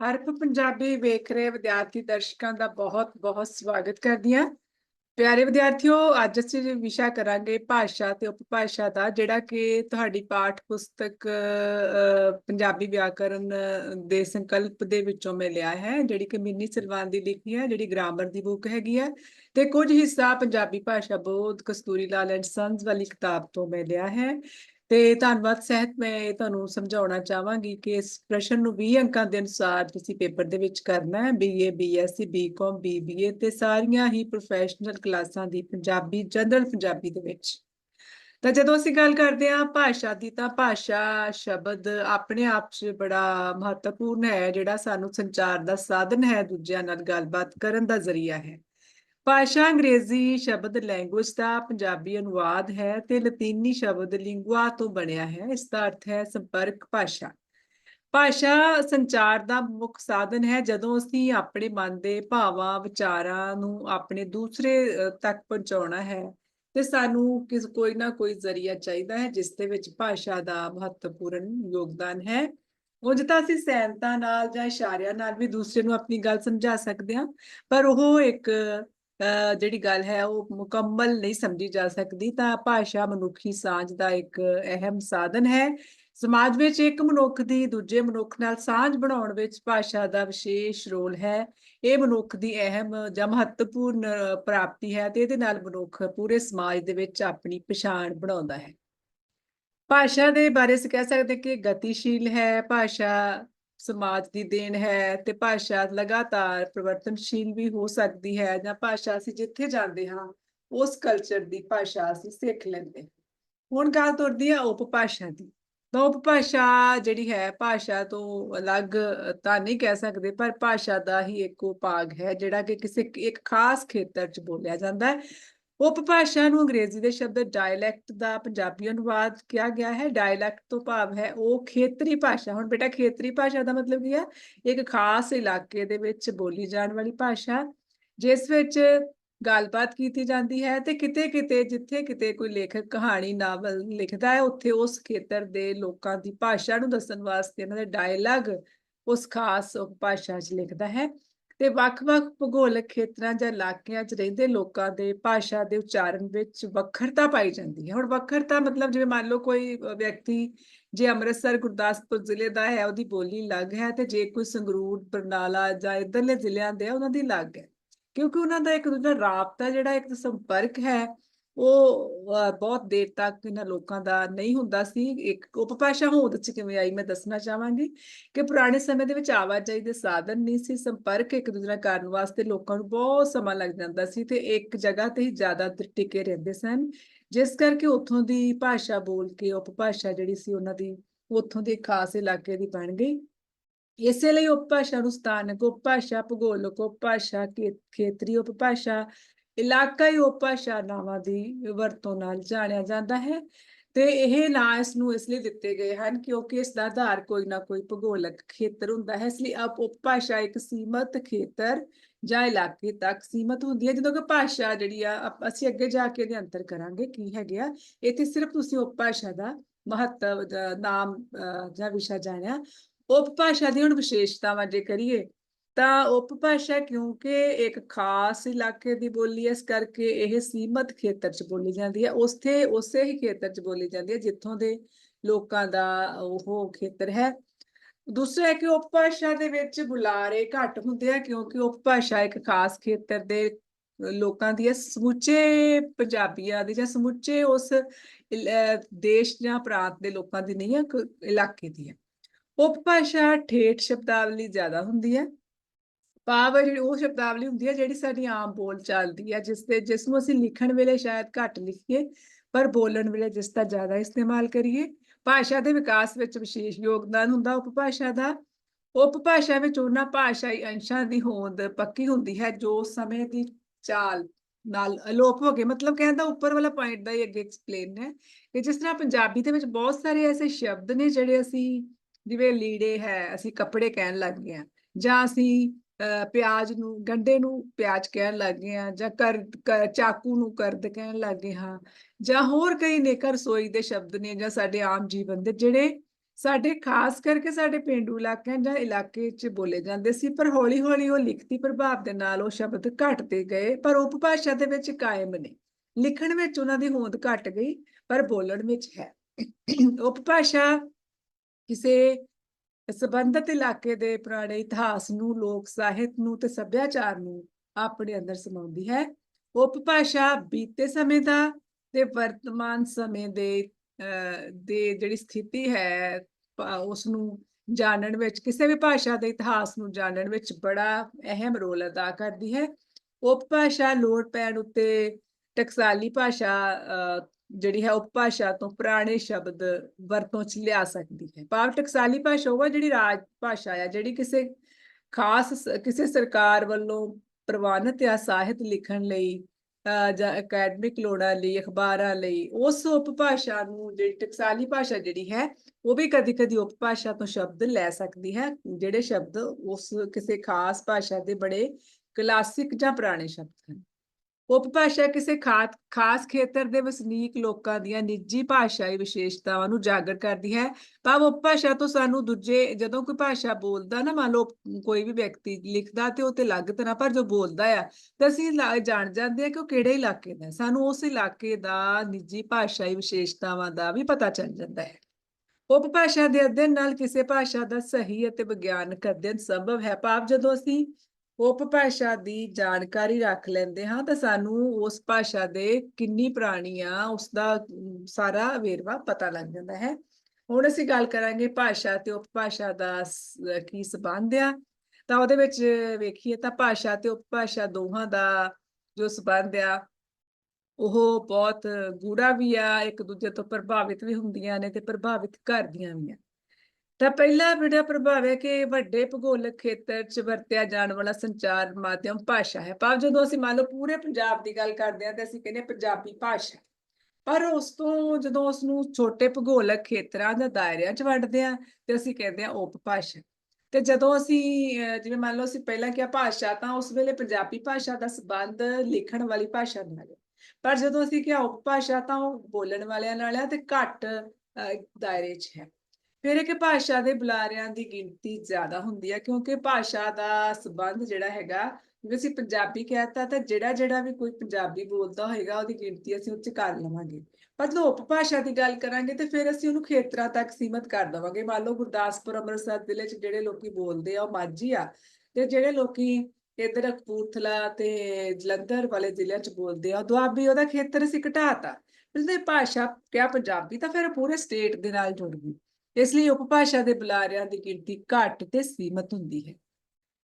ਹਰਪ ਪੰਜਾਬੀ ਵੇਖ ਰਹੇ ਵਿਦਿਆਰਥੀ ਦਰਸ਼ਕਾਂ ਦਾ ਬਹੁਤ-ਬਹੁਤ ਸਵਾਗਤ ਕਰਦੀ ਹਾਂ। ਪਿਆਰੇ ਵਿਦਿਆਰਥੀਓ, ਅੱਜ ਅਸੀਂ ਵਿਸ਼ਾ ਕਰਾਂਗੇ ਭਾਸ਼ਾ ਤੇ ਉਪਭਾਸ਼ਾ ਦਾ, ਜਿਹੜਾ ਕਿ ਤੁਹਾਡੀ ਪਾਠ ਪੁਸਤਕ ਪੰਜਾਬੀ ਵਿਆਕਰਨ ਦੇ ਸੰਕਲਪ ਦੇ ਵਿੱਚੋਂ ਮਿਲਿਆ ਹੈ, ਜਿਹੜੀ ਕਿ ਮਿੰਨੀ ਸਲਵਾਨ ਦੀ ਲਿਖੀ ਹੈ, ਜਿਹੜੀ ਗ੍ਰਾਮਰ ਦੀ ਬੁੱਕ ਹੈਗੀ ਹੈ। ਤੇ ਕੁਝ ਹਿੱਸਾ ਪੰਜਾਬੀ ਭਾਸ਼ਾ ਬੋਧ, ਕਸਤੂਰੀ ਲਾਲ ਐਂਡ ਸੰਸ ਵਾਲੀ ਕਿਤਾਬ ਤੋਂ ਮਿਲਿਆ ਹੈ। ਤੇ ਧੰਨਵਾਦ ਸਹਿਤ ਮੈਂ ਇਹ ਤੁਹਾਨੂੰ ਸਮਝਾਉਣਾ ਚਾਹਾਂਗੀ ਕਿ ਇਸ ਪ੍ਰਸ਼ਨ ਨੂੰ 20 ਅੰਕਾਂ ਦੇ ਅਨੁਸਾਰ ਤੁਸੀਂ ਪੇਪਰ ਦੇ ਵਿੱਚ ਕਰਨਾ ਹੈ ਬੀਏ ਬੀਐਸਸੀ ਬੀਕਾਮ ਬੀਬੀਏ ਤੇ ਸਾਰੀਆਂ ਹੀ ਪ੍ਰੋਫੈਸ਼ਨਲ ਕਲਾਸਾਂ ਦੀ ਪੰਜਾਬੀ ਜਨਰਲ ਪੰਜਾਬੀ ਦੇ ਵਿੱਚ। ਤਾਂ ਜਦੋਂ ਅਸੀਂ ਗੱਲ ਕਰਦੇ ਹਾਂ ਭਾਸ਼ਾ ਦੀ ਤਾਂ ਭਾਸ਼ਾ ਸ਼ਬਦ ਆਪਣੇ ਆਪ 'ਚ ਬੜਾ ਮਹੱਤਵਪੂਰਨ ਹੈ, ਜਿਹੜਾ ਸਾਨੂੰ ਸੰਚਾਰ ਦਾ ਸਾਧਨ ਹੈ, ਦੂਜਿਆਂ ਨਾਲ ਗੱਲਬਾਤ ਕਰਨ ਦਾ ਜ਼ਰੀਆ ਹੈ। ਭਾਸ਼ਾ ਅੰਗਰੇਜ਼ੀ ਸ਼ਬਦ ਲੈਂਗੁਏਜ ਦਾ ਪੰਜਾਬੀ ਅਨੁਵਾਦ ਹੈ ਤੇ ਲਾਤੀਨੀ ਸ਼ਬਦ ਲਿੰਗੁਆ ਤੋਂ ਬਣਿਆ ਹੈ, ਇਸ ਦਾ ਅਰਥ ਹੈ ਸੰਪਰਕ ਭਾਸ਼ਾ। ਭਾਸ਼ਾ ਸੰਚਾਰ ਦਾ ਮੁੱਖ ਸਾਧਨ ਹੈ, ਜਦੋਂ ਅਸੀਂ ਆਪਣੇ ਮਨ ਦੇ ਭਾਵਾਂ, ਵਿਚਾਰਾਂ ਨੂੰ ਆਪਣੇ ਦੂਸਰੇ ਤੱਕ ਪਹੁੰਚਾਉਣਾ ਹੈ, ਤੇ ਸਾਨੂੰ ਕਿਸ, ਕੋਈ ਨਾ ਕੋਈ ਜ਼ਰੀਆ ਚਾਹੀਦਾ ਹੈ, ਜਿਸ ਦੇ ਵਿੱਚ ਭਾਸ਼ਾ ਦਾ ਮਹੱਤਵਪੂਰਨ ਯੋਗਦਾਨ ਹੈ। ਉਂਝ ਤਾਂ ਅਸੀਂ ਸੈਨਤਾ ਨਾਲ ਜਾਂ ਇਸ਼ਾਰਿਆਂ ਨਾਲ ਵੀ ਦੂਸਰੇ ਨੂੰ ਆਪਣੀ ਗੱਲ ਸਮਝਾ ਸਕਦੇ ਹਾਂ, ਪਰ ਉਹ ਇੱਕ ਜਿਹੜੀ ਗੱਲ ਹੈ ਉਹ ਮੁਕੰਮਲ ਨਹੀਂ ਸਮਝੀ ਜਾ ਸਕਦੀ, ਤਾਂ ਭਾਸ਼ਾ ਮਨੁੱਖੀ ਸਾਂਝ ਦਾ ਇੱਕ ਅਹਿਮ ਸਾਧਨ ਹੈ। ਸਮਾਜ ਵਿੱਚ ਇੱਕ ਮਨੁੱਖ ਦੀ ਦੂਜੇ ਮਨੁੱਖ ਨਾਲ ਸਾਂਝ ਬਣਾਉਣ ਵਿੱਚ ਭਾਸ਼ਾ ਦਾ ਵਿਸ਼ੇਸ਼ ਰੋਲ ਹੈ। ਇਹ ਮਨੁੱਖ ਦੀ ਅਹਿਮ ਜਾਂ ਮਹੱਤਵਪੂਰਨ ਪ੍ਰਾਪਤੀ ਹੈ ਤੇ ਇਹਦੇ ਨਾਲ ਮਨੁੱਖ ਪੂਰੇ ਸਮਾਜ ਦੇ ਵਿੱਚ ਆਪਣੀ ਪਛਾਣ ਬਣਾਉਂਦਾ ਹੈ। ਭਾਸ਼ਾ ਦੇ ਬਾਰੇ ਅਸੀਂ ਕਹਿ ਸਕਦੇ ਕਿ ਗਤੀਸ਼ੀਲ ਹੈ, ਭਾਸ਼ਾ ਸਮਾਜ ਦੀ ਦੇਣ ਹੈ ਤੇ ਭਾਸ਼ਾ ਲਗਾਤਾਰ ਪਰਿਵਰਤਨਸ਼ੀਲ ਵੀ ਹੋ ਸਕਦੀ ਹੈ ਜਾਂ ਭਾਸ਼ਾ ਅਸੀਂ ਜਿੱਥੇ ਜਾਂਦੇ ਹਾਂ, ਉਸ ਕਲਚਰ ਦੀ ਭਾਸ਼ਾ ਅਸੀਂ ਸਿੱਖ ਲੈਂਦੇ ਹਾਂ। ਹੁਣ ਗੱਲ ਤੁਰਦੀ ਹੈ ਉਪਭਾਸ਼ਾ ਦੀ। ਤਾਂ ਉਪਭਾਸ਼ਾ ਜਿਹੜੀ ਹੈ, ਭਾਸ਼ਾ ਤੋਂ ਅਲੱਗ ਤਾਂ ਨਹੀਂ ਕਹਿ ਸਕਦੇ, ਪਰ ਭਾਸ਼ਾ ਦਾ ਹੀ ਇੱਕ ਭਾਗ ਹੈ, ਜਿਹੜਾ ਕਿ ਕਿਸੇ ਇੱਕ ਖਾਸ ਖੇਤਰ 'ਚ ਬੋਲਿਆ ਜਾਂਦਾ ਹੈ। ਉਪਭਾਸ਼ਾ ਨੂੰ ਅੰਗਰੇਜ਼ੀ ਦੇ ਸ਼ਬਦ ਡਾਇਲੈਕਟ ਦਾ ਪੰਜਾਬੀ ਅਨੁਵਾਦ ਕਿਹਾ ਗਿਆ ਹੈ। ਡਾਇਲੈਕਟ ਤੋਂ ਭਾਵ ਹੈ ਉਹ ਖੇਤਰੀ ਭਾਸ਼ਾ। ਹੁਣ ਬੇਟਾ, ਖੇਤਰੀ ਭਾਸ਼ਾ ਦਾ ਮਤਲਬ ਕੀ ਹੈ? ਇੱਕ ਖਾਸ ਇਲਾਕੇ ਦੇ ਵਿੱਚ ਬੋਲੀ ਜਾਣ ਵਾਲੀ ਭਾਸ਼ਾ, ਜਿਸ ਵਿੱਚ ਗੱਲਬਾਤ ਕੀਤੀ ਜਾਂਦੀ ਹੈ ਤੇ ਕਿਤੇ ਕਿਤੇ, ਜਿੱਥੇ ਕਿਤੇ ਕੋਈ ਲੇਖਕ ਕਹਾਣੀ, ਨਾਵਲ ਲਿਖਦਾ ਹੈ, ਉੱਥੇ ਉਸ ਖੇਤਰ ਦੇ ਲੋਕਾਂ ਦੀ ਭਾਸ਼ਾ ਨੂੰ ਦੱਸਣ ਵਾਸਤੇ ਉਹਨਾਂ ਦੇ ਡਾਇਲੌਗ ਉਸ ਖਾਸ ਉਪਭਾਸ਼ਾ 'ਚ ਲਿਖਦਾ ਹੈ। ਤੇ ਵੱਖ-ਵੱਖ ਭੂਗੋਲਿਕ ਖੇਤਰਾਂ ਜਾਂ ਇਲਾਕਿਆਂ 'ਚ ਰਹਿੰਦੇ ਲੋਕਾਂ ਦੇ ਭਾਸ਼ਾ ਦੇ ਉਚਾਰਨ ਵਿੱਚ ਵੱਖਰਤਾ ਪਾਈ ਜਾਂਦੀ ਹੈ। ਹੁਣ ਵੱਖਰਤਾ ਮਤਲਬ ਜਿਵੇਂ ਮੰਨ ਲਓ ਕੋਈ ਵਿਅਕਤੀ ਜੇ ਅੰਮ੍ਰਿਤਸਰ, ਗੁਰਦਾਸਪੁਰ ਜ਼ਿਲ੍ਹੇ ਦਾ ਹੈ, ਉਹਦੀ ਬੋਲੀ ਅਲੱਗ ਹੈ ਤੇ ਜੇ ਕੋਈ ਸੰਗਰੂਰ, ਬਰਨਾਲਾ ਜਾਂ ਇਧਰਲੇ ਜ਼ਿਲ੍ਹਿਆਂ ਦੇ ਆ, ਉਹਨਾਂ ਦੀ ਅਲੱਗ ਹੈ। ਕਿਉਂਕਿ ਉਹਨਾਂ ਦਾ ਇੱਕ ਦੂਜੇ ਨਾਲ ਰਾਬਤਾ ਜਿਹੜਾ ਇੱਕ ਸੰਪਰਕ ਹੈ ਉਹ ਬਹੁਤ ਦੇਰ ਤੱਕ ਇਹਨਾਂ ਲੋਕਾਂ ਦਾ ਨਹੀਂ ਹੁੰਦਾ ਸੀ। ਇੱਕ ਉਪਭਾਸ਼ਾ ਹੋਂਦ ਚ ਕਿਵੇਂ ਆਈ, ਮੈਂ ਦੱਸਣਾ ਚਾਹਾਂਗੀ ਕਿ ਪੁਰਾਣੇ ਸਮੇਂ ਦੇ ਵਿੱਚ ਆਵਾਜਾਈ ਦੇ ਸਾਧਨ ਨਹੀਂ ਸੀ। ਸੰਪਰਕ ਇੱਕ ਦੂਜੇ ਨਾਲ ਕਰਨ ਵਾਸਤੇ ਲੋਕਾਂ ਨੂੰ ਬਹੁਤ ਸਮਾਂ ਲੱਗ ਜਾਂਦਾ ਸੀ ਤੇ ਇੱਕ ਜਗ੍ਹਾ ਤੇ ਹੀ ਜ਼ਿਆਦਾ ਟ- ਟਿਕੇ ਰਹਿੰਦੇ ਸਨ। ਜਿਸ ਕਰਕੇ ਉੱਥੋਂ ਦੀ ਭਾਸ਼ਾ ਬੋਲ ਕੇ, ਉਪਭਾਸ਼ਾ ਜਿਹੜੀ ਸੀ ਉਹਨਾਂ ਦੀ, ਉੱਥੋਂ ਦੇ ਖਾਸ ਇਲਾਕੇ ਦੀ ਬਣ ਗਈ। ਇਸੇ ਲਈ ਉਪਭਾਸ਼ਾ ਨੂੰ ਸਥਾਨਕ ਉਪਭਾਸ਼ਾ, ਭੂਗੋਲਿਕ ਉਪਭਾਸ਼ਾ, ਖੇ- ਖੇਤਰੀ ਉਪਭਾਸ਼ਾ ਇਲਾਕਾਈ ਉਪਭਾਸ਼ਾ ਨਾਵਾਂ ਦੀ ਵਰਤੋਂ ਨਾਲ ਜਾਣਿਆ ਜਾਂਦਾ ਹੈ ਤੇ ਇਹ ਨਾਂ ਇਸ ਨੂੰ ਇਸ ਲਈ ਦਿੱਤੇ ਗਏ ਹਨ ਕਿਉਂਕਿ ਇਸ ਦਾ ਆਧਾਰ ਕੋਈ ਨਾ ਕੋਈ ਭੂਗੋਲਿਕ ਖੇਤਰ ਹੁੰਦਾ ਹੈ। ਇਸ ਲਈ ਆਪ ਉਪਭਾਸ਼ਾ ਇੱਕ ਸੀਮਤ ਖੇਤਰ ਜਾਂ ਇਲਾਕੇ ਤੱਕ ਸੀਮਤ ਹੁੰਦੀ ਹੈ। ਜਦੋਂ ਕਿ ਭਾਸ਼ਾ ਜਿਹੜੀ ਆ ਅਸੀਂ ਅੱਗੇ ਜਾ ਕੇ ਇਹਦੇ ਅੰਤਰ ਕਰਾਂਗੇ ਕੀ ਹੈਗੇ ਆ, ਇੱਥੇ ਸਿਰਫ ਤੁਸੀਂ ਉਪਭਾਸ਼ਾ ਦਾ ਮਹੱਤਵ ਨਾਮ ਜਾਂ ਵਿਸ਼ਾ ਜਾਣਿਆ। ਉਪਭਾਸ਼ਾ ਦੀ ਹੁਣ ਵਿਸ਼ੇਸ਼ਤਾਵਾਂ ਜੇ ਕਰੀਏ ਤਾਂ ਉਪਭਾਸ਼ਾ ਕਿਉਂਕਿ ਇੱਕ ਖਾਸ ਇਲਾਕੇ ਦੀ ਬੋਲੀ ਹੈ, ਇਸ ਕਰਕੇ ਇਹ ਸੀਮਤ ਖੇਤਰ 'ਚ ਬੋਲੀ ਜਾਂਦੀ ਹੈ। ਉਸਥੇ ਉਸੇ ਹੀ ਖੇਤਰ 'ਚ ਬੋਲੀ ਜਾਂਦੀ ਹੈ ਜਿੱਥੋਂ ਦੇ ਲੋਕਾਂ ਦਾ ਉਹ ਖੇਤਰ ਹੈ। ਦੂਸਰਾ ਹੈ ਕਿ ਉਪਭਾਸ਼ਾ ਦੇ ਵਿੱਚ ਬੁਲਾਰੇ ਘੱਟ ਹੁੰਦੇ ਆ ਕਿਉਂਕਿ ਉਪਭਾਸ਼ਾ ਇੱਕ ਖਾਸ ਖੇਤਰ ਦੇ ਲੋਕਾਂ ਦੀ ਹੈ। ਸਮੁੱਚੇ ਪੰਜਾਬੀਆਂ ਦੀ ਜਾਂ ਸਮੁੱਚੇ ਉਸ ਦੇਸ਼ ਜਾਂ ਪ੍ਰਾਂਤ ਦੇ ਲੋਕਾਂ ਦੀ ਨਹੀਂ ਹੈ ਇਲਾਕੇ ਦੀ ਹੈ। ਉਪਭਾਸ਼ਾ ਠੇਠ ਸ਼ਬਦਾਵਲੀ ਜ਼ਿਆਦਾ ਹੁੰਦੀ ਹੈ। ਪਾਵਰ ਜਿਹੜੀ ਉਹ ਸ਼ਬਦਾਵਲੀ ਹੁੰਦੀ ਹੈ ਜਿਹੜੀ ਸਾਡੀ ਆਮ ਬੋਲ ਚਾਲਦੀ ਹੈ, ਜਿਸ ਦੇ ਜਿਸ ਨੂੰ ਅਸੀਂ ਲਿਖਣ ਵੇਲੇ ਸ਼ਾਇਦ ਘੱਟ ਲਿਖੀਏ, ਪਰ ਬੋਲਣ ਵੇਲੇ ਜਿਸ ਦਾ ਜ਼ਿਆਦਾ ਇਸਤੇਮਾਲ ਕਰੀਏ। ਭਾਸ਼ਾ ਦੇ ਵਿਕਾਸ ਵਿੱਚ ਵਿਸ਼ੇਸ਼ ਯੋਗਦਾਨ ਹੁੰਦਾ ਉਪਭਾਸ਼ਾ ਦਾ। ਉਪਭਾਸ਼ਾ ਵਿੱਚ ਉਹਨਾਂ ਭਾਸ਼ਾਈ ਅੰਸ਼ਾਂ ਦੀ ਹੋਂਦ ਪੱਕੀ ਹੁੰਦੀ ਹੈ ਜੋ ਸਮੇਂ ਦੀ ਚਾਲ ਨਾਲ ਅਲੋਪ ਹੋ ਗਏ ਮਤਲਬ ਕਹਿੰਦਾ ਉੱਪਰ ਵਾਲਾ ਪੁਆਇੰਟ ਦਾ ਹੀ ਅੱਗੇ ਐਕਸਪਲੇਨ ਹੈ ਕਿ ਜਿਸ ਤਰ੍ਹਾਂ ਪੰਜਾਬੀ ਦੇ ਵਿੱਚ ਬਹੁਤ ਸਾਰੇ ਐਸੇ ਸ਼ਬਦ ਨੇ ਜਿਹੜੇ ਅਸੀਂ, ਜਿਵੇਂ ਲੀੜੇ ਹੈ, ਅਸੀਂ ਕੱਪੜੇ ਕਹਿਣ ਲੱਗ ਗਏ ਹਾਂ ਜਾਂ ਅਸੀਂ ਪਿਆਜ਼ ਨੂੰ, ਗੰਡੇ ਨੂੰ ਪਿਆਜ਼ ਕਹਿਣ ਲੱਗ ਗਏ ਜਾਂ ਕਰ ਚਾਕੂ ਨੂੰ ਕਰਦ ਕਹਿਣ ਲੱਗ ਗਏ ਹਾਂ ਜਾਂ ਹੋਰ ਕਈ ਨੇਕ ਰਸੋਈ ਦੇ ਸ਼ਬਦ ਨੇ ਜਾਂ ਸਾਡੇ ਆਮ ਜੀਵਨ ਦੇ ਜਿਹੜੇ ਸਾਡੇ ਖਾਸ ਕਰਕੇ ਸਾਡੇ ਪੇਂਡੂ ਇਲਾਕਿਆਂ ਜਾਂ ਇਲਾਕੇ 'ਚ ਬੋਲੇ ਜਾਂਦੇ ਸੀ, ਪਰ ਹੌਲੀ-ਹੌਲੀ ਉਹ ਲਿਖਤੀ ਪ੍ਰਭਾਵ ਦੇ ਨਾਲ ਉਹ ਸ਼ਬਦ ਘਟਦੇ ਗਏ, ਪਰ ਉਪਭਾਸ਼ਾ ਦੇ ਵਿੱਚ ਕਾਇਮ ਨੇ। ਲਿਖਣ ਵਿੱਚ ਉਹਨਾਂ ਦੀ ਹੋਂਦ ਘਟ ਗਈ, ਪਰ ਬੋਲਣ ਵਿੱਚ ਹੈ। ਉਪਭਾਸ਼ਾ ਕਿਸੇ ਸੰਬੰਧਿਤ ਇਲਾਕੇ ਦੇ ਪੁਰਾਣੇ ਇਤਿਹਾਸ ਨੂੰ ਲੋਕ ਸਾਹਿਤ ਨੂੰ ਤੇ ਸੱਭਿਆਚਾਰ ਨੂੰ ਆਪਣੇ ਅੰਦਰ ਸਮਾਉਂਦੀ ਹੈ। ਉਪਭਾਸ਼ਾ ਬੀਤੇ ਸਮੇਂ ਦਾ ਤੇ ਵਰਤਮਾਨ ਸਮੇਂ ਦੇ ਅਹ, ਦੇ ਜਿਹੜੀ ਸਥਿਤੀ ਹੈ ਉਸ ਨੂੰ ਜਾਣਨ ਵਿੱਚ ਕਿਸੇ ਵੀ ਭਾਸ਼ਾ ਦੇ ਇਤਿਹਾਸ ਨੂੰ ਜਾਣਨ ਵਿੱਚ ਬੜਾ ਅਹਿਮ ਰੋਲ ਅਦਾ ਕਰਦੀ ਹੈ। ਉਪਭਾਸ਼ਾ ਲੋੜ ਪੈਣ ਉੱਤੇ ਟਕਸਾਲੀ ਭਾਸ਼ਾ ਅਹ, ਜਿਹੜੀ ਹੈ ਉਪਭਾਸ਼ਾ ਤੋਂ ਪੁਰਾਣੇ ਸ਼ਬਦ ਵਰਤੋਂ ਚ ਲਿਆ ਸਕਦੀ ਹੈ। ਭਾਵ ਟਕਸਾਲੀ ਭਾਸ਼ਾ ਉਹ ਜਿਹੜੀ ਰਾਜ ਭਾਸ਼ਾ ਆ, ਜਿਹੜੀ ਕਿਸੇ ਖਾਸ ਕਿਸੇ ਸਰਕਾਰ ਵੱਲੋਂ ਪ੍ਰਵਾਨਿਤ ਆ ਸਾਹਿਤ ਲਿਖਣ ਲਈ ਜਾਂ ਅਕੈਡਮਿਕ ਲੋੜਾਂ ਲਈ, ਅਖਬਾਰਾਂ ਲਈ, ਉਸ ਉਪਭਾਸ਼ਾ ਨੂੰ ਜਿਹੜੀ ਟਕਸਾਲੀ ਭਾਸ਼ਾ ਜਿਹੜੀ ਹੈ, ਉਹ ਵੀ ਕਦੀ-ਕਦੀ ਉਪਭਾਸ਼ਾ ਤੋਂ ਸ਼ਬਦ ਲੈ ਸਕਦੀ ਹੈ, ਜਿਹੜੇ ਸ਼ਬਦ ਉਸ ਕਿਸੇ ਖਾਸ ਭਾਸ਼ਾ ਦੇ ਬੜੇ ਕਲਾਸਿਕ ਜਾਂ ਪੁਰਾਣੇ ਸ਼ਬਦ ਹਨ। ਉਪਭਾਸ਼ਾ ਕਿਸੇ ਖਾਤ, ਖਾਸ ਖੇਤਰ ਦੇ ਵਸਨੀਕ ਲੋਕਾਂ ਦੀਆਂ ਨਿੱਜੀ ਭਾਸ਼ਾਈ ਵਿਸ਼ੇਸ਼ਤਾਵਾਂ ਨੂੰ ਜਾਗਰ ਕਰਦੀ ਹੈ। ਭਾਵ ਉਪਭਾਸ਼ਾ ਤੋਂ ਸਾਨੂੰ ਦੂਜੇ, ਜਦੋਂ ਕੋਈ ਭਾਸ਼ਾ ਬੋਲਦਾ ਨਾ, ਮੰਨ ਲਓ ਕੋਈ ਵੀ ਵਿਅਕਤੀ ਲਿਖਦਾ ਤੇ ਉਹ ਤੇ ਅਲੱਗ ਤਰ੍ਹਾਂ, ਪਰ ਜੋ ਬੋਲਦਾ ਆ, ਤਾਂ ਅਸੀਂ ਲਾ- ਜਾਣ ਜਾਂਦੇ ਆ ਕਿ ਉਹ ਕਿਹੜੇ ਇਲਾਕੇ ਦਾ ਸਾਨੂੰ ਉਸ ਇਲਾਕੇ ਦਾ ਨਿੱਜੀ ਭਾਸ਼ਾਈ ਵਿਸ਼ੇਸ਼ਤਾਵਾਂ ਦਾ ਵੀ ਪਤਾ ਚੱਲ ਜਾਂਦਾ ਹੈ। ਉਪਭਾਸ਼ਾ ਦੇ ਅਧਿਐਨ ਨਾਲ ਕਿਸੇ ਭਾਸ਼ਾ ਦਾ ਸਹੀ ਅਤੇ ਵਿਗਿਆਨਕ ਅਧਿਐਨ ਸੰਭਵ ਹੈ। ਭਾਵ ਜਦੋਂ ਅਸੀਂ ਉਪਭਾਸ਼ਾ ਦੀ ਜਾਣਕਾਰੀ ਰੱਖ ਲੈਂਦੇ ਹਾਂ ਤਾਂ ਸਾਨੂੰ ਉਸ ਭਾਸ਼ਾ ਦੇ ਕਿੰਨੀ ਪੁਰਾਣੀ ਆ ਉਸ ਦਾ ਸਾਰਾ ਵੇਰਵਾ ਪਤਾ ਲੱਗ ਜਾਂਦਾ ਹੈ। ਹੁਣ ਅਸੀਂ ਗੱਲ ਕਰਾਂਗੇ ਭਾਸ਼ਾ ਤੇ ਉਪਭਾਸ਼ਾ ਦਾ ਕੀ ਸੰਬੰਧ ਆ। ਤਾਂ ਉਹਦੇ ਵਿੱਚ ਵੇਖੀਏ ਤਾਂ ਭਾਸ਼ਾ ਤੇ ਉਪਭਾਸ਼ਾ ਦੋਹਾਂ ਦਾ ਜੋ ਸੰਬੰਧ ਆ, ਉਹ ਬਹੁਤ ਗੂੜਾ ਵੀ ਆ, ਇੱਕ ਦੂਜੇ ਤੋਂ ਪ੍ਰਭਾਵਿਤ ਵੀ ਹੁੰਦੀਆਂ ਨੇ ਤੇ ਪ੍ਰਭਾਵਿਤ ਕਰਦੀਆਂ ਵੀ ਆ। ਤਾਂ ਪਹਿਲਾ ਜਿਹੜਾ ਪ੍ਰਭਾਵ ਹੈ ਕਿ ਵੱਡੇ ਭੂਗੋਲਿਕ ਖੇਤਰ 'ਚ ਵਰਤਿਆ ਜਾਣ ਵਾਲਾ ਸੰਚਾਰ ਮਾਧਿਅਮ ਭਾਸ਼ਾ ਹੈ। ਭਾਵ ਜਦੋਂ ਅਸੀਂ ਮੰਨ ਲਓ ਪੂਰੇ ਪੰਜਾਬ ਦੀ ਗੱਲ ਕਰਦੇ ਹਾਂ ਤਾਂ ਅਸੀਂ ਕਹਿੰਦੇ ਹਾਂ ਪੰਜਾਬੀ ਭਾਸ਼ਾ ਪਰ ਉਸ ਤੋਂ ਜਦੋਂ ਉਸ ਨੂੰ ਛੋਟੇ ਭੂਗੋਲਿਕ ਖੇਤਰਾਂ ਜਾਂ ਦਾਇਰਿਆਂ 'ਚ ਵੰਡਦੇ ਆ ਤੇ ਅਸੀਂ ਕਹਿੰਦੇ ਆ ਉਪਭਾਸ਼ਾ ਤੇ ਜਦੋਂ ਅਸੀਂ ਜਿਵੇਂ ਮੰਨ ਲਓ ਅਸੀਂ ਪਹਿਲਾਂ ਕਿਹਾ ਭਾਸ਼ਾ ਤਾਂ ਉਸ ਵੇਲੇ ਪੰਜਾਬੀ ਭਾਸ਼ਾ ਦਾ ਸੰਬੰਧ ਲਿਖਣ ਵਾਲੀ ਭਾਸ਼ਾ ਨਾਲ ਹੈ ਪਰ ਜਦੋਂ ਅਸੀਂ ਕਿਹਾ ਉਪਭਾਸ਼ਾ ਤਾਂ ਉਹ ਬੋਲਣ ਵਾਲਿਆਂ ਨਾਲ ਹੈ ਤੇ ਘੱਟ ਅਹ, ਦਾਇਰੇ 'ਚ ਹੈ। ਫਿਰ ਇੱਕ ਭਾਸ਼ਾ ਦੇ ਬੁਲਾਰਿਆਂ ਦੀ ਗਿਣਤੀ ਜ਼ਿਆਦਾ ਹੁੰਦੀ ਹੈ ਕਿਉਂਕਿ ਭਾਸ਼ਾ ਦਾ ਸੰਬੰਧ ਜਿਹੜਾ ਹੈਗਾ ਜਿਵੇਂ ਅਸੀਂ ਪੰਜਾਬੀ ਕਹਿਤਾ ਤਾਂ ਜਿਹੜਾ ਜਿਹੜਾ ਵੀ ਕੋਈ ਪੰਜਾਬੀ ਬੋਲਦਾ ਹੋਏਗਾ, ਉਹਦੀ ਗਿਣਤੀ ਅਸੀਂ ਉੱਚ ਕਰ ਲਵਾਂਗੇ। ਪਰ ਜਦੋਂ ਉਪਭਾਸ਼ਾ ਦੀ ਗੱਲ ਕਰਾਂਗੇ ਤੇ ਫਿਰ ਅਸੀਂ ਉਹਨੂੰ ਖੇਤਰਾਂ ਤੱਕ ਸੀਮਿਤ ਕਰ ਦੇਵਾਂਗੇ। ਮੰਨ ਲਓ ਗੁਰਦਾਸਪੁਰ, ਅੰਮ੍ਰਿਤਸਰ ਜ਼ਿਲ੍ਹੇ 'ਚ ਜਿਹੜੇ ਲੋਕੀ ਬੋਲਦੇ ਆ, ਉਹ ਮਾਝੀ ਆ, ਤੇ ਜਿਹੜੇ ਲੋਕੀ ਇਧਰ ਕਪੂਰਥਲਾ ਤੇ ਜਲੰਧਰ ਵਾਲੇ ਜ਼ਿਲ੍ਹਿਆਂ 'ਚ ਬੋਲਦੇ ਆ ਦੁਆਬੀ, ਉਹਦਾ ਖੇਤਰ ਅਸੀਂ ਘਟਾਤਾ ਜਿਹਦੇ ਭਾਸ਼ਾ ਕਿਆ ਪੰਜਾਬੀ ਤਾਂ ਫਿਰ ਪੂਰੇ ਸਟੇਟ ਦੇ ਨਾਲ ਜੁੜ ਗਈ। ਇਸ ਲਈ ਉਪਭਾਸ਼ਾ ਦੇ ਬੁਲਾਰਿਆਂ ਦੀ ਗਿਣਤੀ ਘੱਟ ਤੇ ਸੀਮਤ ਹੁੰਦੀ ਹੈ।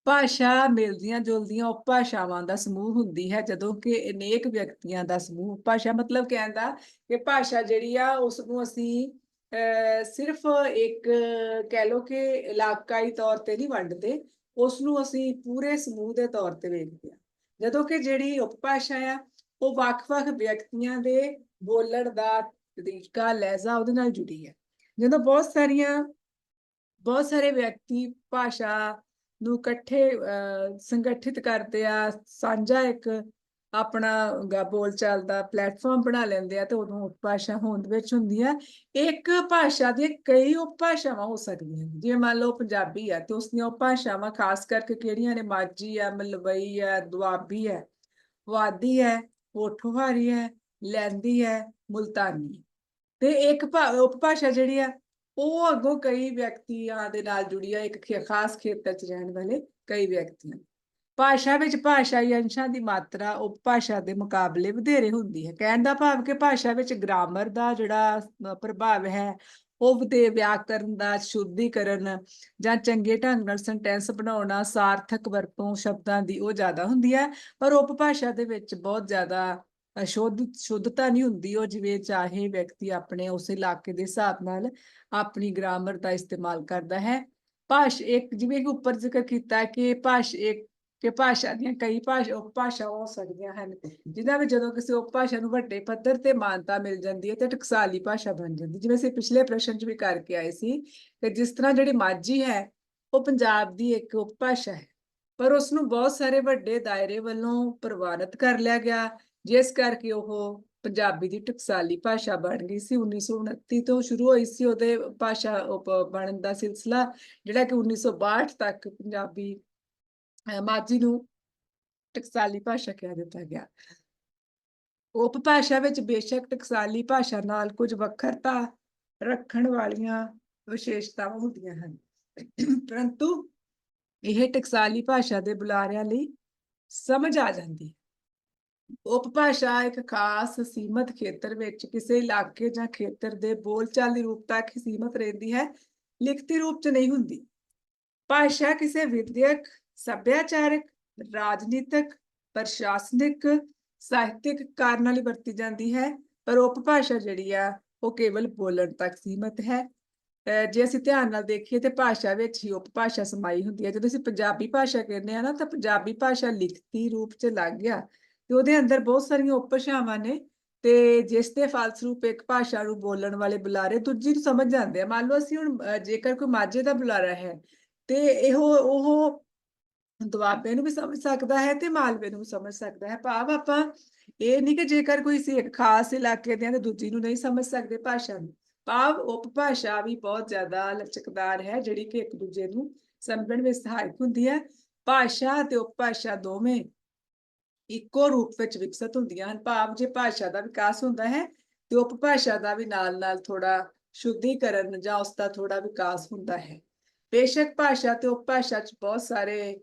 ਭਾਸ਼ਾ ਮਿਲਦੀਆਂ ਜੁਲਦੀਆਂ ਉਪਭਾਸ਼ਾਵਾਂ ਦਾ ਸਮੂਹ ਹੁੰਦੀ ਹੈ ਜਦੋਂ ਕਿ ਅਨੇਕ ਵਿਅਕਤੀਆਂ ਦਾ ਸਮੂਹ ਭਾਸ਼ਾ ਮਤਲਬ ਕਹਿੰਦਾ ਕਿ ਭਾਸ਼ਾ ਜਿਹੜੀ ਆ ਉਸ ਨੂੰ ਅਸੀਂ ਅਹ, ਸਿਰਫ ਇੱਕ ਕਹਿ ਲਓ ਕਿ ਇਲਾਕਾਈ ਤੌਰ ਤੇ ਨਹੀਂ ਵੰਡਦੇ ਉਸ ਨੂੰ ਅਸੀਂ ਪੂਰੇ ਸਮੂਹ ਦੇ ਤੌਰ ਤੇ ਵੇਖਦੇ ਹਾਂ। ਜਦੋਂ ਕਿ ਜਿਹੜੀ ਉਪਭਾਸ਼ਾ ਆ ਉਹ ਵੱਖ-ਵੱਖ ਵਿਅਕਤੀਆਂ ਦੇ ਬੋਲਣ ਦਾ ਤਰੀਕਾ ਲਹਿਜ਼ਾ ਉਹਦੇ ਨਾਲ ਜੁੜੀ ਹੈ। ਜਦੋਂ ਬਹੁਤ ਸਾਰੀਆਂ ਬਹੁਤ ਸਾਰੇ ਵਿਅਕਤੀ ਭਾਸ਼ਾ ਨੂੰ ਇਕੱਠੇ ਅਹ, ਸੰਗਠਿਤ ਕਰਦੇ ਆ ਸਾਂਝਾ ਇੱਕ ਆਪਣਾ ਗਾ- ਬੋਲਚਾਲ ਦਾ ਪਲੇਟਫਾਰਮ ਬਣਾ ਲੈਂਦੇ ਆ ਤੇ ਉਦੋਂ ਉਪਭਾਸ਼ਾ ਹੋਂਦ ਵਿੱਚ ਹੁੰਦੀ ਆ ਇੱਕ ਭਾਸ਼ਾ ਦੀਆਂ ਕਈ ਉਪਭਾਸ਼ਾਵਾਂ ਹੋ ਸਕਦੀਆਂ ਜਿਵੇਂ ਮੰਨ ਲਓ ਪੰਜਾਬੀ ਆ ਤੇ ਉਸ ਦੀਆਂ ਉਪਭਾਸ਼ਾਵਾਂ ਖਾਸ ਕਰਕੇ ਕਿਹੜੀਆਂ ਨੇ? ਮਾਝੀ ਆ ਮਲਵਈ ਆ ਦੁਆਬੀ ਹੈ ਵਾਦੀ ਹੈ ਪੋਠੋਹਾਰੀ ਹੈ ਲਹਿੰਦੀ ਹੈ ਮੁਲਤਾਨੀ ਤੇ ਇੱਕ ਭਾ- ਉਪਭਾਸ਼ਾ ਜਿਹੜੀ ਆ, ਉਹ ਅੱਗੋਂ ਕਈ ਵਿਅਕਤੀਆਂ ਦੇ ਨਾਲ ਜੁੜੀ ਆ, ਇੱਕ ਖਾਸ ਖੇਤਰ 'ਚ ਰਹਿਣ ਵਾਲੇ ਕਈ ਵਿਅਕਤੀਆਂ। ਭਾਸ਼ਾ ਵਿੱਚ ਭਾਸ਼ਾਈ ਅੰਸ਼ਾਂ ਦੀ ਮਾਤਰਾ ਉਪਭਾਸ਼ਾ ਦੇ ਮੁਕਾਬਲੇ ਵਧੇਰੇ ਹੁੰਦੀ ਹੈ। ਕਹਿਣ ਦਾ ਭਾਵ ਕਿ ਭਾਸ਼ਾ ਵਿੱਚ ਗ੍ਰਾਮਰ ਦਾ ਜਿਹੜਾ ਪ੍ਰਭਾਵ ਹੈ, ਉਹ ਵਧੇ ਵਿਆਕਰਨ ਦਾ ਸ਼ੁੱਧੀਕਰਨ ਜਾਂ ਚੰਗੇ ਢੰਗ ਨਾਲ ਸੈਂਟੈਂਸ ਬਣਾਉਣਾ, ਸਾਰਥਕ ਵਰਤੋਂ ਸ਼ਬਦਾਂ ਦੀ ਉਹ ਜ਼ਿਆਦਾ ਹੁੰਦੀ ਹੈ। ਪਰ ਉਪਭਾਸ਼ਾ ਦੇ ਵਿੱਚ ਬਹੁਤ ਜ਼ਿਆਦਾ ਸ਼ੁੱਧ, ਸ਼ੁੱਧਤਾ ਨਹੀਂ ਹੁੰਦੀ ਉਹ ਜਿਵੇਂ ਚਾਹੇ ਵਿਅਕਤੀ ਆਪਣੇ ਉਸ ਇਲਾਕੇ ਦੇ ਹਿਸਾਬ ਨਾਲ ਆਪਣੀ ਗ੍ਰਾਮਰ ਦਾ ਇਸਤੇਮਾਲ ਕਰਦਾ ਹੈ। ਭਾਸ਼ ਇੱਕ ਜਿਵੇਂ ਕਿ ਉੱਪਰ ਜ਼ਿਕਰ ਕੀਤਾ ਹੈ ਕਿ ਭਾਸ਼ ਇੱਕ, ਕਿ ਭਾਸ਼ਾ ਦੀਆਂ ਕਈ ਭਾਸ਼ਾ ਉਪਭਾਸ਼ਾਵਾਂ ਹੋ ਸਕਦੀਆਂ ਹਨ, ਜਿਨ੍ਹਾਂ ਵਿੱਚ ਜਦੋਂ ਕਿਸੇ ਉਪਭਾਸ਼ਾ ਨੂੰ ਵੱਡੇ ਪੱਧਰ ਤੇ ਮਾਨਤਾ ਮਿਲ ਜਾਂਦੀ ਹੈ ਤੇ ਟਕਸਾਲੀ ਭਾਸ਼ਾ ਬਣ ਜਾਂਦੀ ਜਿਵੇਂ ਅਸੀਂ ਪਿਛਲੇ ਪ੍ਰਸ਼ਨ 'ਚ ਵੀ ਕਰਕੇ ਆਏ ਸੀ ਕਿ ਜਿਸ ਤਰ੍ਹਾਂ ਜਿਹੜੀ ਮਾਝੀ ਹੈ, ਉਹ ਪੰਜਾਬ ਦੀ ਇੱਕ ਉਪਭਾਸ਼ਾ ਹੈ, ਪਰ ਉਸ ਨੂੰ ਬਹੁਤ ਸਾਰੇ ਵੱਡੇ ਦਾਇਰੇ ਵੱਲੋਂ ਪ੍ਰਵਾਨਿਤ ਕਰ ਲਿਆ ਗਿਆ ਜਿਸ ਕਰਕੇ ਉਹ ਪੰਜਾਬੀ ਦੀ ਟਕਸਾਲੀ ਭਾਸ਼ਾ ਬਣ ਗਈ ਸੀ 1929 ਤੋਂ ਸ਼ੁਰੂ ਹੋਈ ਸੀ ਉਹਦੇ ਭਾਸ਼ਾ ਉਪ ਬਣਨ ਦਾ ਸਿਲਸਿਲਾ, ਜਿਹੜਾ ਕਿ 1962 ਤੱਕ ਪੰਜਾਬੀ ਮਾਝੀ ਨੂੰ ਟਕਸਾਲੀ ਭਾਸ਼ਾ ਕਹਿ ਦਿੱਤਾ ਗਿਆ। ਉਪਭਾਸ਼ਾ ਵਿੱਚ ਬੇਸ਼ੱਕ ਟਕਸਾਲੀ ਭਾਸ਼ਾ ਨਾਲ ਕੁਝ ਵੱਖਰਤਾ ਰੱਖਣ ਵਾਲੀਆਂ ਵਿਸ਼ੇਸ਼ਤਾਵਾਂ ਹੁੰਦੀਆਂ ਹਨ। ਪਰੰਤੂ ਇਹ ਟਕਸਾਲੀ ਭਾਸ਼ਾ ਦੇ ਬੁਲਾਰਿਆਂ ਲਈ ਸਮਝ ਆ ਜਾਂਦੀ ਹੈ। ਉਪਭਾਸ਼ਾ ਇੱਕ ਖਾਸ ਸੀਮਤ ਖੇਤਰ ਵਿੱਚ ਕਿਸੇ ਇਲਾਕੇ ਜਾਂ ਖੇਤਰ ਦੇ ਬੋਲਚਾਲ ਦੇ ਰੂਪ ਤੱਕ ਹੀ ਸੀਮਤ ਰਹਿੰਦੀ ਹੈ, ਲਿਖਤੀ ਰੂਪ 'ਚ ਨਹੀਂ ਹੁੰਦੀ। ਭਾਸ਼ਾ ਕਿਸੇ ਵਿਦਿਅਕ, ਸੱਭਿਆਚਾਰਕ, ਰਾਜਨੀਤਿਕ, ਪ੍ਰਸ਼ਾਸਨਿਕ, ਸਾਹਿਤਿਕ ਕਾਰਨਾਂ ਲਈ ਵਰਤੀ ਜਾਂਦੀ ਹੈ, ਪਰ ਉਪਭਾਸ਼ਾ ਜਿਹੜੀ ਆ, ਉਹ ਕੇਵਲ ਬੋਲਣ ਤੱਕ ਸੀਮਤ ਹੈ। ਅਹ ਜੇ ਅਸੀਂ ਧਿਆਨ ਨਾਲ ਦੇਖੀਏ ਤੇ ਭਾਸ਼ਾ ਵਿੱਚ ਹੀ ਉਪਭਾਸ਼ਾ ਸਮਾਈ ਹੁੰਦੀ ਹੈ। ਜਦੋਂ ਅਸੀਂ ਪੰਜਾਬੀ ਭਾਸ਼ਾ ਕਹਿੰਦੇ ਆ ਨਾ, ਤਾਂ ਪੰਜਾਬੀ ਭਾਸ਼ਾ ਲਿਖਤੀ ਰੂਪ 'ਚ ਲੱਗ ਗਿਆ। ਤੇ ਉਹਦੇ ਅੰਦਰ ਬਹੁਤ ਸਾਰੀਆਂ ਉਪਭਾਸ਼ਾਵਾਂ ਨੇ ਤੇ ਜਿਸ ਦੇ ਫਲਸਰੂਪ ਇੱਕ ਭਾਸ਼ਾ ਨੂੰ ਬੋਲਣ ਵਾਲੇ ਬੁਲਾਰੇ ਦੂਜੀ ਨੂੰ ਸਮਝ ਜਾਂਦੇ ਆ। ਮੰਨ ਲਓ ਅਸੀਂ ਹੁਣ ਜੇਕਰ ਕੋਈ ਮਾਝੇ ਦਾ ਬੁਲਾਰਾ ਹੈ ਤੇ ਇਹੋ, ਉਹ ਦੁਆਬੇ ਨੂੰ ਵੀ ਸਮਝ ਸਕਦਾ ਹੈ ਤੇ ਮਾਲਵੇ ਨੂੰ ਵੀ ਸਮਝ ਸਕਦਾ ਹੈ। ਭਾਵ ਆਪਾਂ ਇਹ ਨਹੀਂ ਕਿ ਜੇਕਰ ਕੋਈ ਸੀ ਇੱਕ ਖਾਸ ਇਲਾਕੇ ਦੇ ਆ ਤੇ ਦੂਜੀ ਨੂੰ ਨਹੀਂ ਸਮਝ ਸਕਦੇ ਭਾਸ਼ਾ ਨੂੰ। ਭਾਵ ਉਪਭਾਸ਼ਾ ਵੀ ਬਹੁਤ ਜ਼ਿਆਦਾ ਲਚਕਦਾਰ ਹੈ, ਜਿਹੜੀ ਕਿ ਇੱਕ ਦੂਜੇ ਨੂੰ ਸਮਝਣ ਵਿੱਚ ਸਹਾਇਕ ਹੁੰਦੀ ਹੈ। ਭਾਸ਼ਾ ਤੇ ਉਪਭਾਸ਼ਾ ਦੋਵੇਂ ਇੱਕੋ ਰੂਪ ਵਿੱਚ ਵਿਕਸਿਤ ਹੁੰਦੀਆਂ ਹਨ। ਭਾਵ ਜੇ ਭਾਸ਼ਾ ਦਾ ਵਿਕਾਸ ਹੁੰਦਾ ਹੈ, ਤੇ ਉਪਭਾਸ਼ਾ ਦਾ ਵੀ ਨਾਲ-ਨਾਲ ਥੋੜਾ ਸ਼ੁੱਧੀਕਰਨ ਜਾਂ ਉਸ ਦਾ ਥੋੜਾ ਵਿਕਾਸ ਹੁੰਦਾ ਹੈ। ਬੇਸ਼ੱਕ ਭਾਸ਼ਾ ਤੇ ਉਪਭਾਸ਼ਾ 'ਚ ਬਹੁਤ ਸਾਰੇ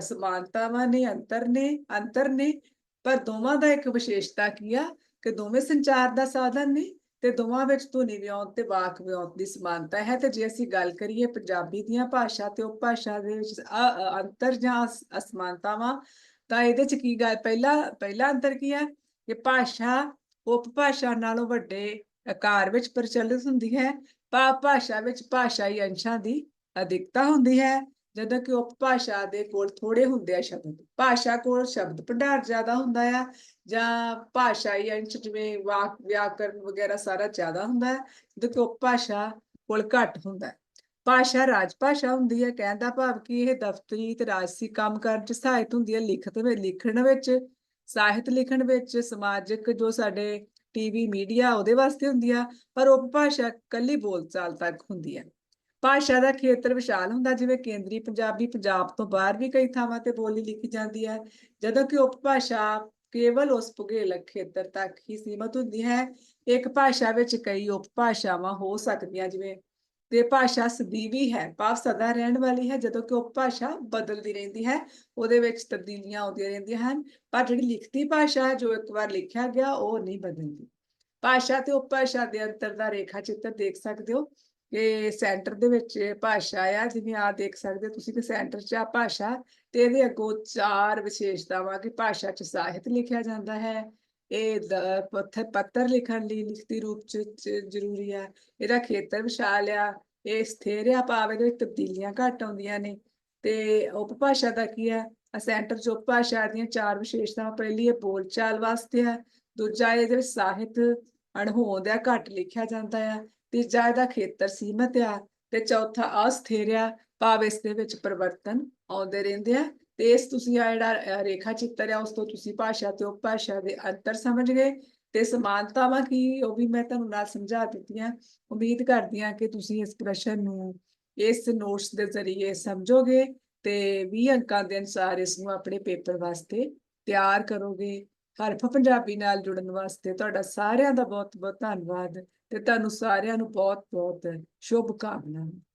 ਸਮਾਨਤਾਵਾਂ ਨੇ, ਅੰਤਰ ਨੇ ਅੰਤਰ ਨੇ, ਪਰ ਦੋਵਾਂ ਦਾ ਇੱਕ ਵਿਸ਼ੇਸ਼ਤਾ ਕੀ ਆ? ਕਿ ਦੋਵੇਂ ਸੰਚਾਰ ਦਾ ਸਾਧਨ ਨੇ ਤੇ ਦੋਵਾਂ ਵਿੱਚ ਧੁਨੀ ਵਿਉਂਤ ਤੇ ਵਾਕ ਵਿਉਂਤ ਦੀ ਸਮਾਨਤਾ ਹੈ। ਤੇ ਜੇ ਅਸੀਂ ਗੱਲ ਕਰੀਏ ਪੰਜਾਬੀ ਦੀਆਂ ਭਾਸ਼ਾ ਤੇ ਉਪਭਾਸ਼ਾ ਦੇ ਵਿੱਚ ਅ- ਅੰਤਰ ਜਾਂ ਅਸ- ਅਸਮਾਨਤਾਵਾਂ ਤਾਂ ਇਹਦੇ ਚ ਕੀ ਗੱਲ, ਪਹਿਲਾ ਪਹਿਲਾ ਅੰਤਰ ਕੀ ਹੈ? ਕਿ ਭਾਸ਼ਾ ਉਪਭਾਸ਼ਾ ਨਾਲੋਂ ਵੱਡੇ ਆਕਾਰ ਵਿੱਚ ਪ੍ਰਚਲਿਤ ਹੁੰਦੀ ਹੈ। ਭਾਵ ਭਾਸ਼ਾ ਵਿੱਚ ਭਾਸ਼ਾਈ ਅੰਸ਼ਾਂ ਦੀ ਅਧਿਕਤਾ ਹੁੰਦੀ ਹੈ। ਜਦੋਂ ਕਿ ਉਪਭਾਸ਼ਾ ਦੇ ਕੋਲ ਥੋੜੇ ਹੁੰਦੇ ਆ ਸ਼ਬਦ। ਭਾਸ਼ਾ ਕੋਲ ਸ਼ਬਦ ਭੰਡਾਰ ਜ਼ਿਆਦਾ ਹੁੰਦਾ ਆ, ਜਾਂ ਭਾਸ਼ਾਈ ਅੰਸ਼ ਜਿਵੇਂ ਵਾਕ, ਵਿਆਕਰਨ ਵਗੈਰਾ ਸਾਰਾ ਜ਼ਿਆਦਾ ਹੁੰਦਾ ਹੈ। ਜਦੋਂ ਕਿ ਉਪਭਾਸ਼ਾ ਕੋਲ ਘੱਟ ਹੁੰਦਾ ਹੈ। ਭਾਸ਼ਾ ਰਾਜ, ਭਾਸ਼ਾ ਹੁੰਦੀ ਹੈ, ਕਹਿਣ ਦਾ ਭਾਵ ਕਿ ਇਹ ਦਫ਼ਤਰੀ ਤੇ ਰਾਜਸੀ ਕੰਮ ਕਰਨ ਚ ਸਹਾਇਤ ਹੁੰਦੀ ਹੈ ਲਿਖਤ ਵਿੱਚ ਲਿਖਣ ਵਿੱਚ, ਸਾਹਿਤ ਲਿਖਣ ਵਿੱਚ, ਸਮਾਜਿਕ ਜੋ ਸਾਡੇ ਟੀਵੀ ਮੀਡੀਆ ਉਹਦੇ ਵਾਸਤੇ ਹੁੰਦੀ ਆ, ਪਰ ਉਪਭਾਸ਼ਾ ਕੱਲੀ ਬੋਲਚਾਲ ਤੱਕ ਹੁੰਦੀ ਹੈ। ਭਾਸ਼ਾ ਦਾ ਖੇਤਰ ਵਿਸ਼ਾਲ ਹੁੰਦਾ, ਜਿਵੇਂ ਕੇਂਦਰੀ ਪੰਜਾਬੀ ਪੰਜਾਬ ਤੋਂ ਬਾਹਰ ਵੀ ਕਈ ਥਾਵਾਂ ਤੇ ਬੋਲੀ ਲਿਖੀ ਜਾਂਦੀ ਹੈ, ਜਦੋਂ ਕਿ ਉਪਭਾਸ਼ਾ ਕੇਵਲ ਉਸ ਭੂਗੋਲਿਕ ਖੇਤਰ ਤੱਕ ਹੀ ਸੀਮਤ ਹੁੰਦੀ ਹੈ, ਇੱਕ ਭਾਸ਼ਾ ਵਿੱਚ ਕਈ ਉਪਭਾਸ਼ਾਵਾਂ ਹੋ ਸਕਦੀਆਂ, ਜਿਵੇਂ ਤੇ ਭਾਸ਼ਾ ਸਦੀਵੀ ਹੈ। ਭਾਵ ਸਦਾ ਰਹਿਣ ਵਾਲੀ ਹੈ, ਜਦੋਂ ਕਿ ਉਪਭਾਸ਼ਾ ਬਦਲਦੀ ਰਹਿੰਦੀ ਹੈ, ਉਹਦੇ ਵਿੱਚ ਤਬਦੀਲੀਆਂ ਆਉਂਦੀਆਂ ਰਹਿੰਦੀਆਂ ਹਨ। ਪਰ ਜਿਹੜੀ ਲਿਖਤੀ ਭਾਸ਼ਾ ਹੈ, ਜੋ ਇੱਕ ਵਾਰ ਲਿਖਿਆ ਗਿਆ, ਉਹ ਨਹੀਂ ਬਦਲਦੀ। ਭਾਸ਼ਾ ਤੇ ਉਪਭਾਸ਼ਾ ਦੇ ਅੰਤਰ ਦਾ ਰੇਖਾ ਚਿੱਤਰ ਦੇਖ ਸਕਦੇ ਹੋ। ਕਿ ਸੈਂਟਰ ਦੇ ਵਿੱਚ ਭਾਸ਼ਾ ਆ, ਜਿਵੇਂ ਆ ਦੇਖ ਸਕਦੇ ਹੋ ਤੁਸੀਂ ਕਿ ਸੈਂਟਰ 'ਚ ਆ ਭਾਸ਼ਾ ਤੇ ਇਹਦੇ ਅੱਗੋਂ ਚਾਰ ਵਿਸ਼ੇਸ਼ਤਾਵਾਂ ਕਿ ਭਾਸ਼ਾ 'ਚ ਸਾਹਿਤ ਲਿਖਿਆ ਜਾਂਦਾ ਹੈ ਇਹ ਪੱਤਰ ਲਿਖਣ ਲਈ ਲਿਖਤੀ ਰੂਪ 'ਚ ਜ਼ਰੂਰੀ ਆ। ਇਹਦਾ ਖੇਤਰ ਵਿਸ਼ਾਲ ਆ। ਇਹ ਸਥਿਰ ਆ, ਭਾਵ ਇਹਦੇ ਵਿੱਚ ਤਬਦੀਲੀਆਂ ਘੱਟ ਆਉਂਦੀਆਂ ਨੇ। ਤੇ ਉਪਭਾਸ਼ਾ ਦਾ ਕੀ ਹੈ ਸੈਂਟਰ 'ਚ ਉਪਭਾਸ਼ਾ ਦੀਆਂ ਚਾਰ ਵਿਸ਼ੇਸ਼ਤਾਵਾਂ ਪਹਿਲੀ ਇਹ ਬੋਲਚਾਲ ਵਾਸਤੇ ਹੈ ਦੂਜਾ ਇਹਦੇ ਵਿੱਚ ਸਾਹਿਤ ਅਣਹੋਂਦ ਆ, ਘੱਟ ਲਿਖਿਆ ਜਾਂਦਾ ਆ। ਤੀਜਾ ਇਹਦਾ ਖੇਤਰ ਸੀਮਤ ਆ। ਤੇ ਚੌਥਾ ਅਸਥਿਰ ਆ, ਭਾਵ ਇਸ ਦੇ ਵਿੱਚ ਪਰਿਵਰਤਨ ਆਉਂਦੇ ਰਹਿੰਦੇ ਆ। ਤੇ ਇਸ ਤੁਸੀਂ ਆ ਜਿਹੜਾ ਰੇਖਾ ਚਿੱਤਰ ਆ ਉਸ ਤੋਂ ਤੁਸੀਂ ਭਾਸ਼ਾ ਤੇ ਉਪਭਾਸ਼ਾ ਦੇ ਅੰਤਰ ਸਮਝ ਗਏ ਤੇ ਸਮਾਨਤਾਵਾਂ ਕੀ ਉਹ ਵੀ ਮੈਂ ਤੁਹਾਨੂੰ ਨਾਲ ਸਮਝਾ ਦਿੱਤੀਆਂ ਉਮੀਦ ਕਰਦੀ ਹਾਂ ਕਿ ਤੁਸੀਂ ਇਸ ਪ੍ਰਸ਼ਨ ਨੂੰ ਇਸ ਨੋਟਸ ਦੇ ਜ਼ਰੀਏ ਸਮਝੋਗੇ ਤੇ 20 ਅੰਕਾਂ ਦੇ ਅਨੁਸਾਰ ਇਸ ਨੂੰ ਆਪਣੇ ਪੇਪਰ ਵਾਸਤੇ ਤਿਆਰ ਕਰੋਗੇ ਹਰਫ ਪੰਜਾਬੀ ਨਾਲ ਜੁੜਨ ਵਾਸਤੇ ਤੁਹਾਡਾ ਸਾਰਿਆਂ ਦਾ ਬਹੁਤ ਬਹੁਤ ਧੰਨਵਾਦ ਤੇ ਤੁਹਾਨੂੰ ਸਾਰਿਆਂ ਨੂੰ ਬਹੁਤ ਬਹੁਤ ਸ਼ੁਭ ਕਾਮਨਾਵਾਂ